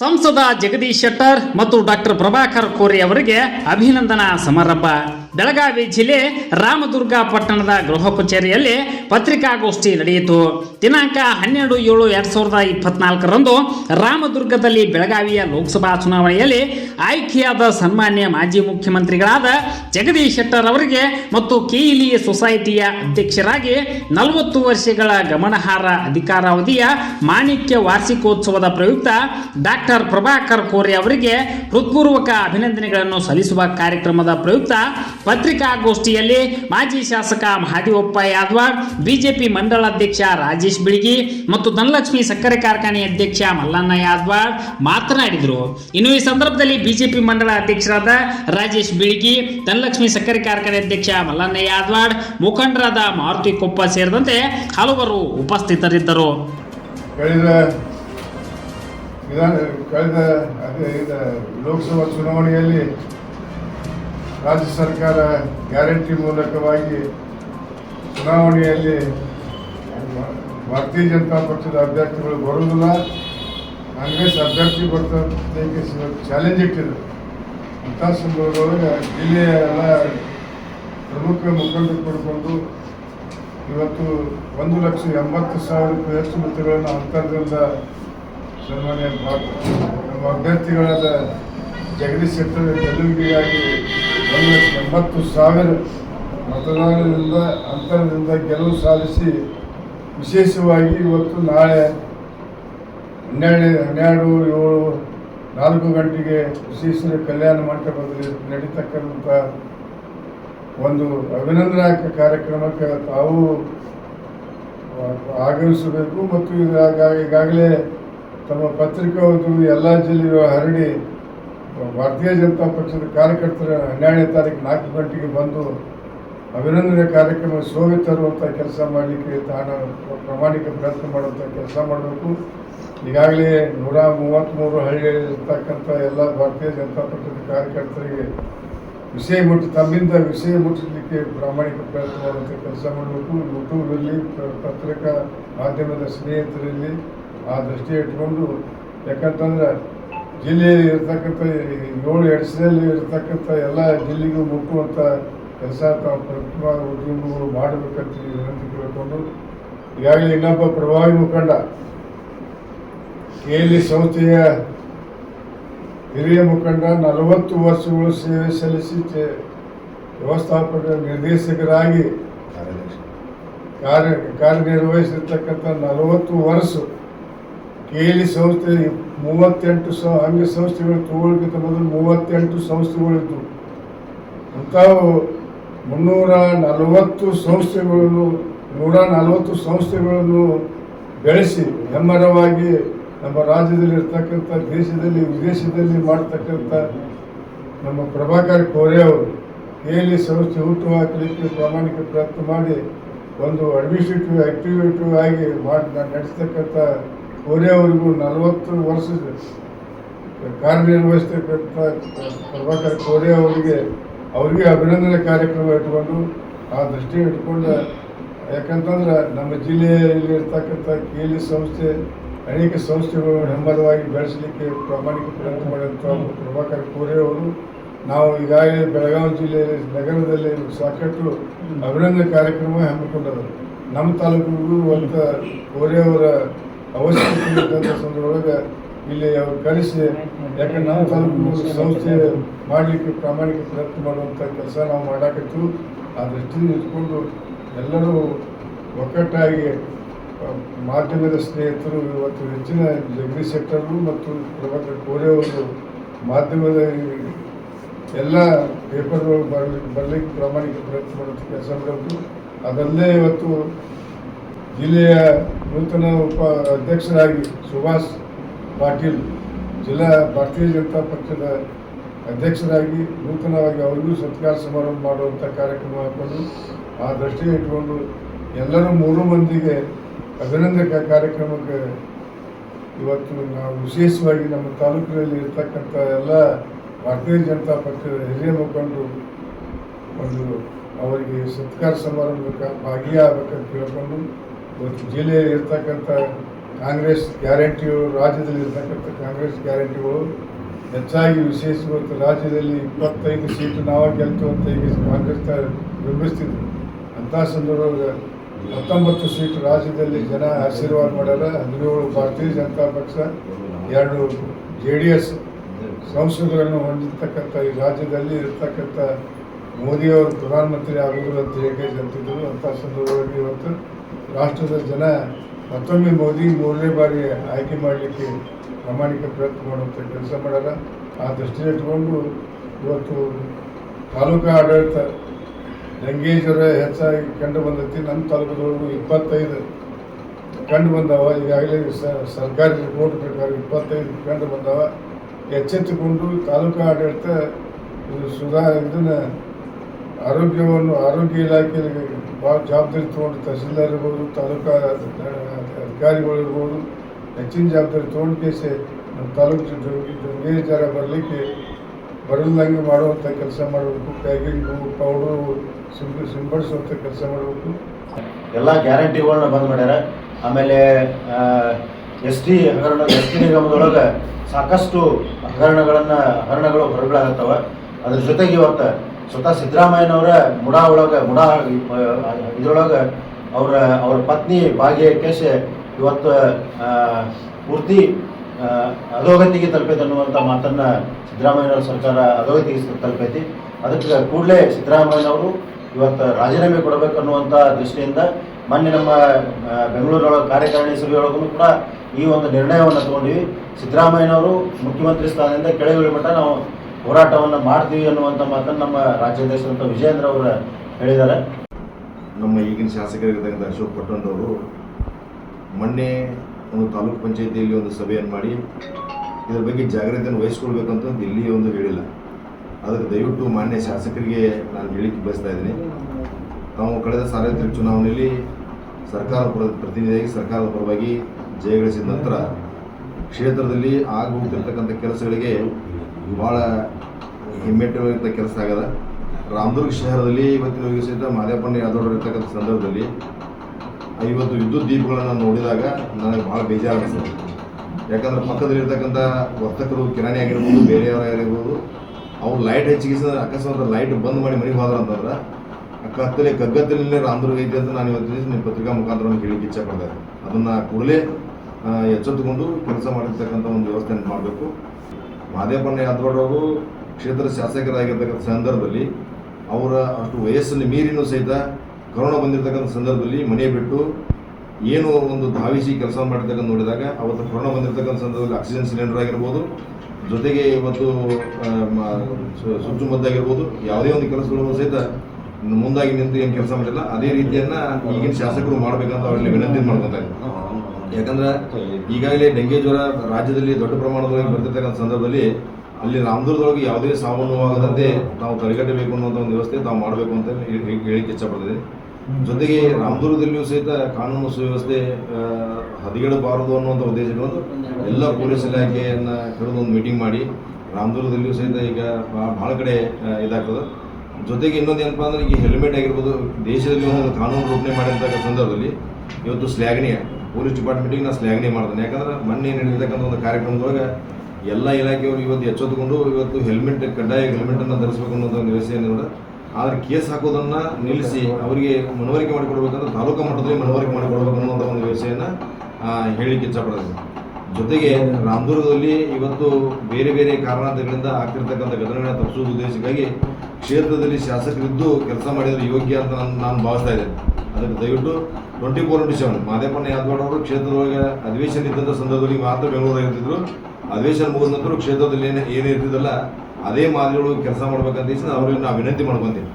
ಸಂಸದ ಜಗದೀಶ್ ಶೆಟ್ಟರ್ ಮತ್ತು ಡಾಕ್ಟರ್ ಪ್ರಭಾಕರ್ ಕೋರಿ ಅವರಿಗೆ ಅಭಿನಂದನಾ ಸಮಾರಂಭ. ಬೆಳಗಾವಿ ಜಿಲ್ಲೆ ರಾಮದುರ್ಗ ಪಟ್ಟಣದ ಗೃಹ ಕಚೇರಿಯಲ್ಲಿ ಪತ್ರಿಕಾಗೋಷ್ಠಿ ನಡೆಯಿತು. ದಿನಾಂಕ ಹನ್ನೆರಡು ಏಳು ಎರಡು ಸಾವಿರದ ಇಪ್ಪತ್ನಾಲ್ಕರಂದು ರಾಮದುರ್ಗದಲ್ಲಿ ಬೆಳಗಾವಿಯ ಲೋಕಸಭಾ ಚುನಾವಣೆಯಲ್ಲಿ ಆಯ್ಕೆಯಾದ ಸನ್ಮಾನ್ಯ ಮಾಜಿ ಮುಖ್ಯಮಂತ್ರಿಗಳಾದ ಜಗದೀಶ್ ಶೆಟ್ಟರ್ ಅವರಿಗೆ ಮತ್ತು ಕೆಇಲಿ ಸೊಸೈಟಿಯ ಅಧ್ಯಕ್ಷರಾಗಿ ನಲವತ್ತು ವರ್ಷಗಳ ಗಮನಾರ್ಹ ಅಧಿಕಾರಾವಧಿಯ ಮಾಣಿಕ್ಯ ವಾರ್ಷಿಕೋತ್ಸವದ ಪ್ರಯುಕ್ತ ಡಾಕ್ಟರ್ ಪ್ರಭಾಕರ್ ಕೋರೆ ಅವರಿಗೆ ಹೃತ್ಪೂರ್ವಕ ಅಭಿನಂದನೆಗಳನ್ನು ಸಲ್ಲಿಸುವ ಕಾರ್ಯಕ್ರಮದ ಪ್ರಯುಕ್ತ ಪತ್ರಿಕಾಗೋಷ್ಠಿಯಲ್ಲಿ ಮಾಜಿ ಶಾಸಕ ಮಹಾದೇವಪ್ಪ ಯಾದವಾಡ್ ಬಿಜೆಪಿ ಮಂಡಳ ಅಧ್ಯಕ್ಷ ರಾಜೇಶ್ ಬಿಳಿಗಿ ಮತ್ತು ಧನಲಕ್ಷ್ಮಿ ಸಕ್ಕರೆ ಕಾರ್ಖಾನೆ ಅಧ್ಯಕ್ಷ ಮಲ್ಲಣ್ಣ ಯಾದವಾಡ್ ಮಾತನಾಡಿದರು. ಇನ್ನು ಈ ಸಂದರ್ಭದಲ್ಲಿ ಬಿಜೆಪಿ ಮಂಡಳ ಅಧ್ಯಕ್ಷರಾದ ರಾಜೇಶ್ ಬಿಳಿಗಿ, ಧನಲಕ್ಷ್ಮಿ ಸಕ್ಕರೆ ಕಾರ್ಖಾನೆ ಅಧ್ಯಕ್ಷ ಮಲ್ಲಣ್ಣ ಯಾದವಾಡ್ ಮುಖಂಡರಾದ ಮಾರುತಿ ಕೊಪ್ಪ ಸೇರಿದಂತೆ ಹಲವರು ಉಪಸ್ಥಿತರಿದ್ದರು. ಕಳೆದ ಲೋಕಸಭಾ ಚುನಾವಣೆಯಲ್ಲಿ ರಾಜ್ಯ ಸರ್ಕಾರ ಗ್ಯಾರಂಟಿ ಮೂಲಕವಾಗಿ ಚುನಾವಣೆಯಲ್ಲಿ ಭಾರತೀಯ ಜನತಾ ಪಕ್ಷದ ಅಭ್ಯರ್ಥಿಗಳು ಬರುವುದಿಲ್ಲ. ಕಾಂಗ್ರೆಸ್ ಅಭ್ಯರ್ಥಿ ಬರ್ತಕ್ಕೆ ಚಾಲೆಂಜ್ ಇಟ್ಟಿದೆ. ಅಂಥ ಸಂದರ್ಭದೊಳಗೆ ಜಿಲ್ಲೆಯ ಎಲ್ಲ ಪ್ರಮುಖ ಮುಖಂಡರು ಪಡ್ಕೊಂಡು ಇವತ್ತು ಒಂದು ಲಕ್ಷ ಎಂಬತ್ತು ಸಾವಿರಕ್ಕೂ ಹೆಚ್ಚು ಮತಗಳನ್ನು ಅಂತರದಿಂದ ಸನ್ಮಾನ್ಯ ನಮ್ಮ ಅಭ್ಯರ್ಥಿಗಳಾದ ಜಗದೀಶ್ ಶೆಟ್ಟರ್ ಗೆಲುವಿಗಾಗಿ ಎಂಬತ್ತು ಸಾವಿರ ಮತದಾನದಿಂದ ಅಂತರದಿಂದ ಗೆಲುವು ಸಾಧಿಸಿ, ವಿಶೇಷವಾಗಿ ಇವತ್ತು ನಾಳೆ ಹನ್ನೆರಡು ಹನ್ನೆರಡು, ಏಳು, ನಾಲ್ಕು ಗಂಟೆಗೆ ವಿಶೇಷ ಕಲ್ಯಾಣ ಮಂಟಪದಲ್ಲಿ ನಡೀತಕ್ಕಂಥ ಒಂದು ಅಭಿನಂದನಾ ಕಾರ್ಯಕ್ರಮಕ್ಕೆ ತಾವು ಆಗಮಿಸಬೇಕು. ಮತ್ತು ಈಗಾಗಲೇ ತಮ್ಮ ಪತ್ರಿಕಾ ಉದ್ಯಮ ಎಲ್ಲ ಜಿಲ್ಲೆಗಳು ಹರಡಿ ಭಾರತೀಯ ಜನತಾ ಪಕ್ಷದ ಕಾರ್ಯಕರ್ತರ ಹನ್ನೆರಡನೇ ತಾರೀಕು ನಾಲ್ಕು ಗಂಟೆಗೆ ಬಂದು ಅಭಿನಂದನೆ ಕಾರ್ಯಕ್ರಮ ಶೋಭೆ ತರುವಂಥ ಕೆಲಸ ಮಾಡಲಿಕ್ಕೆ ತಾನು ಪ್ರಾಮಾಣಿಕ ಪ್ರಯತ್ನ ಮಾಡುವಂಥ ಕೆಲಸ ಮಾಡಬೇಕು. ಈಗಾಗಲೇ ನೂರ ಮೂವತ್ತ್ಮೂರು ಹಳ್ಳಿಯಲ್ಲಿರ್ತಕ್ಕಂಥ ಎಲ್ಲ ಭಾರತೀಯ ಜನತಾ ಪಕ್ಷದ ಕಾರ್ಯಕರ್ತರಿಗೆ ವಿಷಯ ಮುಟ್ಟಿ, ತಮ್ಮಿಂದ ವಿಷಯ ಮುಟ್ಟಲಿಕ್ಕೆ ಪ್ರಾಮಾಣಿಕ ಪ್ರಯತ್ನ ಮಾಡುವಂಥ ಕೆಲಸ ಮಾಡಬೇಕು. ಯೂಟ್ಯೂಬಲ್ಲಿ ಪತ್ರಿಕಾ ಮಾಧ್ಯಮದ ಸ್ನೇಹಿತರಲ್ಲಿ ಆ ದೃಷ್ಟಿ ಇಟ್ಕೊಂಡು ಯಾಕಂತಂದ್ರೆ ಜಿಲ್ಲೆಯಲ್ಲಿ ಇರ್ತಕ್ಕಂಥ ಏಳು ಎಡ್ಸಲ್ಲಿ ಇರ್ತಕ್ಕಂಥ ಎಲ್ಲ ಜಿಲ್ಲೆಗೂ ಮುಟ್ಟುವಂಥ ಕೆಲಸ ತಾವು ಪ್ರತಿಮ ಉದ್ಯಮಗಳು ಮಾಡಬೇಕಂತ ವಿನಂತಿ ಕೇಳಿಕೊಂಡು, ಈಗಾಗಲೇ ಇನ್ನೊಬ್ಬ ಪ್ರಭಾವಿ ಮುಖಂಡ ಕೇಲಿ ಸಂಸ್ಥೆಯ ಹಿರಿಯ ಮುಖಂಡ, ನಲವತ್ತು ವರ್ಷಗಳು ಸೇವೆ ಸಲ್ಲಿಸಿ ವ್ಯವಸ್ಥಾಪಕ ನಿರ್ದೇಶಕರಾಗಿ ಕಾರ್ಯ, ಕಾರ್ಯನಿರ್ವಹಿಸಿರ್ತಕ್ಕಂಥ ನಲವತ್ತು ವರ್ಷ ಕೆಎಲ್ಇ ಸಂಸ್ಥೆ ಮೂವತ್ತೆಂಟು ಸ ಅಂಗ ಸಂಸ್ಥೆಗಳು ತಗೊಳ್ಬೇಕಂತ ಮೊದಲು ಮೂವತ್ತೆಂಟು ಸಂಸ್ಥೆಗಳಿದ್ದವು ಅಂಥವು ಮುನ್ನೂರ ನಲವತ್ತು ಸಂಸ್ಥೆಗಳನ್ನು ನೂರ ನಲವತ್ತು ಸಂಸ್ಥೆಗಳನ್ನು ಬೆಳೆಸಿ ಹೆಮ್ಮರವಾಗಿ ನಮ್ಮ ರಾಜ್ಯದಲ್ಲಿ ಇರ್ತಕ್ಕಂಥ ದೇಶದಲ್ಲಿ, ವಿದೇಶದಲ್ಲಿ ಮಾಡ್ತಕ್ಕಂಥ ನಮ್ಮ ಪ್ರಭಾಕರ್ ಕೋರೆ ಅವರು ಕೇಳಿ ಸಂಸ್ಥೆ ಹುಟ್ಟು ಹಾಕಲಿಕ್ಕೆ ಪ್ರಾಮಾಣಿಕ ಪ್ರಯತ್ನ ಮಾಡಿ ಒಂದು ಅಡ್ಮಿನಿಸ್ಟ್ರೇಟಿವ್, ಆಕ್ಟಿವೇಟಿವ್ ಆಗಿ ಮಾಡಿ ನಡೆಸ್ತಕ್ಕಂಥ ಕೋರೆ ಅವರಿಗೂ ನಲವತ್ತು ವರ್ಷದ ಕಾರ್ಯನಿರ್ವಹಿಸ್ತಕ್ಕಂಥ ಪ್ರಭಾಕರ್ ಕೋರೆ ಅವರಿಗೆ ಅವರಿಗೆ ಅಭಿನಂದನೆ ಕಾರ್ಯಕ್ರಮ ಇಟ್ಕೊಂಡು ಆ ದೃಷ್ಟಿ ಇಟ್ಕೊಂಡು, ಯಾಕಂತಂದ್ರೆ ನಮ್ಮ ಜಿಲ್ಲೆಯಲ್ಲಿ ಇರ್ತಕ್ಕಂಥ ಕೇಲಿ ಸಂಸ್ಥೆ, ಅನೇಕ ಸಂಸ್ಥೆಗಳು ಹೆಮ್ಮರವಾಗಿ ಬೆಳೆಸಲಿಕ್ಕೆ ಪ್ರಾಮಾಣಿಕ ಪ್ರಯತ್ನ ಮಾಡಿದಂಥ ಪ್ರಭಾಕರ್ ಕೋರೆ ಅವರು, ನಾವು ಈಗಾಗಲೇ ಬೆಳಗಾವಿ ಜಿಲ್ಲೆಯಲ್ಲಿ, ನಗರದಲ್ಲಿ ಸಾಕಷ್ಟು ಅಭಿನಂದನೆ ಕಾರ್ಯಕ್ರಮ ಹಮ್ಮಿಕೊಂಡರು ನಮ್ಮ ತಾಲೂಕಿಗೂ ಒಂದು ಕೋರೆ ಅವರ ಅವಶ್ಯಕತೆ ಸಂದರ್ಭದೊಳಗೆ ಇಲ್ಲಿ ಅವ್ರು ಕರೆಸಿ. ಯಾಕಂದ್ರೆ ನಾವು ತಾಲೂಕು ಸಂಸ್ಥೆ ಮಾಡಲಿಕ್ಕೆ ಪ್ರಾಮಾಣಿಕ ಪ್ರಯತ್ನ ಮಾಡುವಂಥ ಕೆಲಸ ನಾವು ಮಾಡಾಕತ್ತೀವಿ ಆ ದೃಷ್ಟಿಯಿಂದ ಇಟ್ಕೊಂಡು ಎಲ್ಲರೂ ಒಕ್ಕಟ್ಟಾಗಿ ಮಾಧ್ಯಮದ ಸ್ನೇಹಿತರು, ಇವತ್ತು ಹೆಚ್ಚಿನ ಜಗ್ರಿ ಶೆಟ್ಟರು ಮತ್ತು ಪ್ರಭಾಕರ್ ಕೋರೆ ಅವರು ಮಾಧ್ಯಮದ ಎಲ್ಲ ಪೇಪರ್ಗಳು ಬರಲಿಕ್ಕೆ ಪ್ರಾಮಾಣಿಕ ಪ್ರಯತ್ನ ಮಾಡುವಂಥ ಕೆಲಸ ಮಾಡಬೇಕು ಅದಲ್ಲದೆ ಇವತ್ತು ಜಿಲ್ಲೆಯ ನೂತನ ಉಪ ಅಧ್ಯಕ್ಷರಾಗಿ ಸುಭಾಷ್ ಪಾಟೀಲ್, ಜಿಲ್ಲಾ ಭಾರತೀಯ ಜನತಾ ಪಕ್ಷದ ಅಧ್ಯಕ್ಷರಾಗಿ ನೂತನವಾಗಿ ಅವರಿಗೂ ಸತ್ಕಾರ ಸಮಾರಂಭ ಮಾಡುವಂಥ ಕಾರ್ಯಕ್ರಮ ಹಾಕೊಂಡು ಆ ದೃಷ್ಟಿ ಇಟ್ಕೊಂಡು ಎಲ್ಲರೂ ಮೂರು ಮಂದಿಗೆ ಅಭಿನಂದಕ ಕಾರ್ಯಕ್ರಮಕ್ಕೆ ಇವತ್ತು ನಾವು ವಿಶೇಷವಾಗಿ ನಮ್ಮ ತಾಲೂಕಿನಲ್ಲಿ ಇರ್ತಕ್ಕಂಥ ಎಲ್ಲ ಭಾರತೀಯ ಜನತಾ ಪಕ್ಷದ ಹಿರಿಯ ಮುಖಂಡರು ಒಂದು ಅವರಿಗೆ ಸತ್ಕಾರ ಸಮಾರಂಭಕ್ಕೆ ಭಾಗಿಯಾಗಬೇಕಂತ ಕೇಳಿಕೊಂಡು ಇವತ್ತು ಜಿಲ್ಲೆಯಲ್ಲಿ ಇರ್ತಕ್ಕಂಥ ಕಾಂಗ್ರೆಸ್ ಗ್ಯಾರಂಟಿಗಳು ರಾಜ್ಯದಲ್ಲಿ ಇರ್ತಕ್ಕಂಥ ಕಾಂಗ್ರೆಸ್ ಗ್ಯಾರಂಟಿಗಳು ಹೆಚ್ಚಾಗಿ ವಿಶೇಷವಾಗಿ ರಾಜ್ಯದಲ್ಲಿ ಇಪ್ಪತ್ತೈದು ಸೀಟು ನಾವೇ ಗೆಲ್ತು ಅಂತ ಈಗ ಕಾಂಗ್ರೆಸ್ ಬಿಂಬಿಸ್ತಿದ್ರು ಅಂಥ ಸಂದರ್ಭದಲ್ಲಿ ಹತ್ತೊಂಬತ್ತು ಸೀಟು ರಾಜ್ಯದಲ್ಲಿ ಜನ ಆಶೀರ್ವಾದ ಮಾಡ್ಯಾರ ಹದಿನೇಳು ಭಾರತೀಯ ಜನತಾ ಪಕ್ಷ, ಎರಡು ಜೆ ಡಿ ಎಸ್ ಸಂಸದರನ್ನು ಹೊಂದಿರ್ತಕ್ಕಂಥ ಈ ರಾಜ್ಯದಲ್ಲಿ ಇರ್ತಕ್ಕಂಥ ಮೋದಿಯವರು ಪ್ರಧಾನಮಂತ್ರಿ ಆಗುವುದು ಅಂತ ಹೇಗೆ ಅಂತಿದ್ದರು ಅಂಥ ಸಂದರ್ಭದಲ್ಲಿ ಇವತ್ತು ರಾಷ್ಟ್ರದ ಜನ ಮತ್ತೊಮ್ಮೆ ಮೋದಿ ಮೂರನೇ ಬಾರಿ ಆಯ್ಕೆ ಮಾಡಲಿಕ್ಕೆ ಪ್ರಾಮಾಣಿಕ ಪ್ರಯತ್ನ ಮಾಡುವಂಥ ಕೆಲಸ ಮಾಡಲ್ಲ. ಆ ದೃಷ್ಟಿ ಇಟ್ಕೊಂಡು ಇವತ್ತು ತಾಲೂಕು ಆಡಳಿತ ಲಂಗೇಶ್ವರ ಹೆಚ್ಚಾಗಿ ಕಂಡು ಬಂದೈತಿ ನಮ್ಮ ತಾಲೂಕದೊಳಗೂ ಇಪ್ಪತ್ತೈದು ಕಂಡು ಬಂದವ. ಈಗಾಗಲೇ ಸರ್ಕಾರಿ ರಿಪೋರ್ಟ್ ಪ್ರಕಾರ ಇಪ್ಪತ್ತೈದು ಕಂಡು ಬಂದವ. ಎಚ್ಚೆತ್ತುಕೊಂಡು ತಾಲೂಕು ಆಡಳಿತ ಸುಧಾ ಇದನ್ನ ಆರೋಗ್ಯವನ್ನು ಆರೋಗ್ಯ ಇಲಾಖೆಯಲ್ಲಿ ಭಾಳ ಜವಾಬ್ದಾರಿ ತೊಗೊಂಡು ತಹಸೀಲ್ದಾರ್ ಇರ್ಬೋದು, ತಾಲೂಕಾ ಅಧಿಕಾರಿಗಳಿರ್ಬೋದು ಹೆಚ್ಚಿನ ಜವಾಬ್ದಾರಿ ತೊಗೊಂಡು ಕೇಸೆ ನಮ್ಮ ತಾಲೂಕು ಜೊಂಗೆ ಜ್ವರ ಬರಲಿಕ್ಕೆ ಬರಲ್ದಂಗೆ ಮಾಡುವಂಥ ಕೆಲಸ ಮಾಡಬೇಕು. ಪ್ಯಾಕಿಂಗು, ಪೌಡ್ರು ಸಿಂಪ ಸಿಂಪಡಿಸುವಂಥ ಕೆಲಸ ಮಾಡಬೇಕು. ಎಲ್ಲ ಗ್ಯಾರಂಟಿಗಳನ್ನ ಬಂದ್ ಮಾಡ್ಯಾರ. ಆಮೇಲೆ ಎಸ್ ಟಿ ಹಗರಣ, ಎಸ್ ಟಿ ನಿಗಮದೊಳಗೆ ಸಾಕಷ್ಟು ಹಗರಣಗಳನ್ನು, ಹಗರಣಗಳು ಹೊರಗಳಾಗತ್ತವ. ಅದ್ರ ಜೊತೆಗೆ ಇವತ್ತು ಸ್ವತಃ ಸಿದ್ದರಾಮಯ್ಯನವರ ಮುಡಾ ಒಳಗೆ, ಮುಡಾ, ಇದ್ರೊಳಗೆ ಅವರ, ಅವ್ರ ಪತ್ನಿ ಭಾಗ್ಯ ಕೇಶ ಇವತ್ತು ಪೂರ್ತಿ ಅಧೋಗತಿಗೆ ತಲುಪೈತೆ ಅನ್ನುವಂಥ ಮಾತನ್ನು ಸಿದ್ದರಾಮಯ್ಯನವರ ಸರ್ಕಾರ ಅಧೋಗತಿಗೆ ತಲುಪೈತಿ. ಅದಕ್ಕೆ ಕೂಡಲೇ ಸಿದ್ದರಾಮಯ್ಯನವರು ಇವತ್ತು ರಾಜೀನಾಮೆ ಕೊಡಬೇಕನ್ನುವಂಥ ದೃಷ್ಟಿಯಿಂದ ಮೊನ್ನೆ ನಮ್ಮ ಬೆಂಗಳೂರೊಳಗೆ ಕಾರ್ಯಕಾರಿಣಿ ಸಭೆಯೊಳಗೂ ಕೂಡ ಈ ಒಂದು ನಿರ್ಣಯವನ್ನು ತಗೊಂಡ್ವಿ. ಸಿದ್ದರಾಮಯ್ಯನವರು ಮುಖ್ಯಮಂತ್ರಿ ಸ್ಥಾನದಿಂದ ಕೆಳಗಿಳಿ ಮಟ್ಟ ನಾವು ಹೋರಾಟವನ್ನು ಮಾಡ್ತೀವಿ ಅನ್ನುವಂಥ ಮಾತನ್ನು ನಮ್ಮ ರಾಜ್ಯಾಧ್ಯಕ್ಷರಂತ ವಿಜಯೇಂದ್ರ ಅವರು ಹೇಳಿದ್ದಾರೆ. ನಮ್ಮ ಈಗಿನ ಶಾಸಕರಿರ್ತಕ್ಕಂಥ ಅಶೋಕ್ ಪಟ್ಟಣದವರು ಮೊನ್ನೆ ಒಂದು ತಾಲೂಕು ಪಂಚಾಯತಿಯಲ್ಲಿ ಒಂದು ಸಭೆಯನ್ನು ಮಾಡಿ ಇದರ ಬಗ್ಗೆ ಜಾಗ್ರತೆಯನ್ನು ವಹಿಸ್ಕೊಳ್ಬೇಕಂತ ಇಲ್ಲಿ ಒಂದು ಹೇಳಿಲ್ಲ. ಅದಕ್ಕೆ ದಯವಿಟ್ಟು ಮಾನ್ಯ ಶಾಸಕರಿಗೆ ನಾನು ಹೇಳಿಕೆ ಬಯಸ್ತಾ ಇದ್ದೀನಿ. ನಾವು ಕಳೆದ ಸಾರ್ವತ್ರಿಕ ಚುನಾವಣೆಯಲ್ಲಿ ಸರ್ಕಾರ ಪ್ರ- ಪ್ರತಿನಿಧಿಯಾಗಿ ಸರ್ಕಾರದ ಪರವಾಗಿ ಜಯಗಳಿಸಿದ ನಂತರ ಕ್ಷೇತ್ರದಲ್ಲಿ ಆಗಿ ಹೋಗ್ತಿರ್ತಕ್ಕಂಥ ಕೆಲಸಗಳಿಗೆ ಭಾಳ ಹಿಮ್ಮೆಟ್ಟುವಂಥ ಕೆಲಸ ಆಗದ. ರಾಮದುರ್ಗ ಶಹರದಲ್ಲಿ ಇವತ್ತಿನ ಸಹಿತ ಮಾದೇಪಣ್ಣ ಯಾದವ್ರು ಇರ್ತಕ್ಕಂಥ ಸಂದರ್ಭದಲ್ಲಿ ಐವತ್ತು ವಿದ್ಯುತ್ ದೀಪಗಳನ್ನು ನೋಡಿದಾಗ ನನಗೆ ಭಾಳ ಬೇಜಾರು ಅನಿಸ್ತದೆ ಯಾಕಂದ್ರೆ ಪಕ್ಕದಲ್ಲಿರ್ತಕ್ಕಂಥ ವರ್ತಕರು, ಕಿರಾಣಿ ಆಗಿರ್ಬೋದು ಬೇರೆಯವರಾಗಿರ್ಬೋದು ಅವ್ರು ಲೈಟ್ ಹೆಚ್ಚಿಗೆ ಅಕಸ್ಮಾತ್ ಲೈಟ್ ಬಂದ್ ಮಾಡಿ ಮನೆಗೆ ಹೋದ್ರ ಅಂತಂದ್ರೆ ಕತ್ತಲೆ ಕಗ್ಗತ್ತಲೇ ರಾಮದುರ್ಗ ಐತೆ ಅಂತ ನಾನು ಇವತ್ತು ನಿಮ್ಮ ಪತ್ರಿಕಾ ಮುಖಾಂತರ ಹೇಳಿಕ್ಕೆ ಇಚ್ಛೆ ಪಡ್ತಾರೆ ಅದನ್ನು ಕೂಡಲೇ ಎಚ್ಚೆತ್ತುಕೊಂಡು ಕೆಲಸ ಮಾಡಿರ್ತಕ್ಕಂಥ ಒಂದು ವ್ಯವಸ್ಥೆಯನ್ನು ಮಾಡಬೇಕು. ಮಾದೇಪಣ್ಣ ಯಾದವಾಡ್ ಅವರು ಕ್ಷೇತ್ರ ಶಾಸಕರಾಗಿರ್ತಕ್ಕಂಥ ಸಂದರ್ಭದಲ್ಲಿ ಅವರ ಅಷ್ಟು ವಯಸ್ಸನ್ನು ಮೀರಿನೂ ಸಹಿತ ಕರೋನಾ ಬಂದಿರತಕ್ಕಂಥ ಸಂದರ್ಭದಲ್ಲಿ ಮನೆ ಬಿಟ್ಟು ಏನು ಒಂದು ಧಾವಿಸಿ ಕೆಲಸ ಮಾಡಿರ್ತಕ್ಕಂಥ ನೋಡಿದಾಗ ಅವತ್ತು ಕೊರೋನಾ ಬಂದಿರತಕ್ಕಂಥ ಸಂದರ್ಭದಲ್ಲಿ ಆಕ್ಸಿಜನ್ ಸಿಲಿಂಡರ್ ಆಗಿರ್ಬೋದು, ಜೊತೆಗೆ ಇವತ್ತು ಸುಚ್ಚುಮದ್ದಾಗಿರ್ಬೋದು ಯಾವುದೇ ಒಂದು ಕೆಲಸಗಳು ಸಹಿತ ಮುಂದಾಗಿ ನಿಂತು ಏನು ಕೆಲಸ ಮಾಡಿಲ್ಲ. ಅದೇ ರೀತಿಯನ್ನು ಈಗಿನ ಶಾಸಕರು ಮಾಡಬೇಕಂತ ಅವರಲ್ಲಿ ವಿನಂತಿ ಮಾಡ್ಕೊತಾ ಇದ್ದೀನಿ ಯಾಕಂದ್ರೆ ಈಗಾಗಲೇ ಡೆಂಗಿ ಜ್ವರ ರಾಜ್ಯದಲ್ಲಿ ದೊಡ್ಡ ಪ್ರಮಾಣದಲ್ಲಿ ಬರ್ತಿರ್ತಕ್ಕಂಥ ಸಂದರ್ಭದಲ್ಲಿ ಅಲ್ಲಿ ರಾಮದುರ್ಗದೊಳಗೆ ಯಾವುದೇ ಸಾವು ನಾವು ತಡೆಗಟ್ಟಬೇಕು ಅನ್ನುವಂಥ ಒಂದು ವ್ಯವಸ್ಥೆ ತಾವು ಮಾಡಬೇಕು ಅಂತ ಹೇಳಿ- ಹೇಳಿ- ಹೇಳಿಕ್ಕೆ ಇಷ್ಟಪಡ್ತಿದ್ದೀನಿ ಜೊತೆಗೆ ರಾಮದುರ್ಗದಲ್ಲಿಯೂ ಸಹಿತ ಕಾನೂನು ಸುವ್ಯವಸ್ಥೆ ಹದಿಗೆಡಬಾರದು ಅನ್ನುವಂಥ ಉದ್ದೇಶ ಇಟ್ಕೊಂಡು ಎಲ್ಲ ಪೊಲೀಸ್ ಇಲಾಖೆಯನ್ನು ಕರೆದು ಒಂದು ಮೀಟಿಂಗ್ ಮಾಡಿ ರಾಮದುರ್ಗದಲ್ಲಿಯೂ ಸಹಿತ ಈಗ ಭಾಳ ಕಡೆ ಇದಾಗ್ತದೆ. ಜೊತೆಗೆ ಇನ್ನೊಂದು ಏನಪ್ಪ ಅಂದ್ರೆ ಈಗ ಹೆಲ್ಮೆಟ್ ಆಗಿರ್ಬೋದು, ದೇಶದಲ್ಲಿ ಒಂದು ಕಾನೂನು ರೂಪಣೆ ಮಾಡಿರ್ತಕ್ಕಂಥ ಸಂದರ್ಭದಲ್ಲಿ ಇವತ್ತು ಶ್ಲಾಘನೀಯ. ಪೊಲೀಸ್ ಡಿಪಾರ್ಟ್ಮೆಂಟಿಗೆ ನಾನು ಶ್ಲಾಘನೆ ಮಾಡ್ತೇನೆ. ಯಾಕಂದ್ರೆ ಮೊನ್ನೆ ನಡೀತಕ್ಕಂಥ ಒಂದು ಕಾರ್ಯಕ್ರಮದೊಳಗೆ ಎಲ್ಲ ಇಲಾಖೆಯವರು ಇವತ್ತು ಎಚ್ಚೆತ್ತುಕೊಂಡು ಇವತ್ತು ಹೆಲ್ಮೆಟ್, ಕಡ್ಡಾಯ ಹೆಲ್ಮೆಟನ್ನು ಧರಿಸಬೇಕು ಅನ್ನೋ ಒಂದು ವ್ಯವಸ್ಥೆ ಕೂಡ ಆದರೆ ಕೇಸ್ ಹಾಕೋದನ್ನ ನಿಲ್ಲಿಸಿ ಅವರಿಗೆ ಮನವರಿಕೆ ಮಾಡಿಕೊಡ್ಬೇಕಂದ್ರೆ ತಾಲೂಕು ಮಟ್ಟದಲ್ಲಿ ಮನವರಿಕೆ ಮಾಡಿಕೊಡ್ಬೇಕು ಅನ್ನೋಂಥ ಒಂದು ವ್ಯವಸ್ಥೆಯನ್ನು ಹೇಳಲಿಕ್ಕೆ ಇಚ್ಛಪಡ್ತೀನಿ. ಜೊತೆಗೆ ರಾಮದುರ್ಗದಲ್ಲಿ ಇವತ್ತು ಬೇರೆ ಬೇರೆ ಕಾರಣಾಂತರಗಳಿಂದ ಆಗ್ತಿರ್ತಕ್ಕಂಥ ಘಟನೆಗಳನ್ನ ತಪ್ಪಿಸುವ ಉದ್ದೇಶಕ್ಕಾಗಿ ಕ್ಷೇತ್ರದಲ್ಲಿ ಶಾಸಕರಿದ್ದು ಕೆಲಸ ಮಾಡಿದರೆ ಯೋಗ್ಯ ಅಂತ ನಾನು ನಾನು ಭಾವಿಸ್ತಾ ಇದ್ದೇನೆ. ಅದಕ್ಕೆ ದಯವಿಟ್ಟು twenty four into seven Madepanna Yadawad ಅವರು ಕ್ಷೇತ್ರದೊಳಗೆ ಅಧಿವೇಶನ ಇದ್ದಂಥ ಸಂದರ್ಭದಲ್ಲಿ ಮಾತ್ರ ಬೆಂಗಳೂರಾಗ ಇರ್ತಿದ್ರು ಅಧಿವೇಶನ ಮುಗಿದ ನಂತರ ಕ್ಷೇತ್ರದಲ್ಲಿ ಏನು ಇರ್ತಿದ್ದಲ್ಲ, ಅದೇ ಮಾದರಿಗಳು ಕೆಲಸ ಮಾಡ್ಬೇಕಂತ ನಾವು ವಿನಂತಿ ಮಾಡ್ಕೊಂತೀನಿ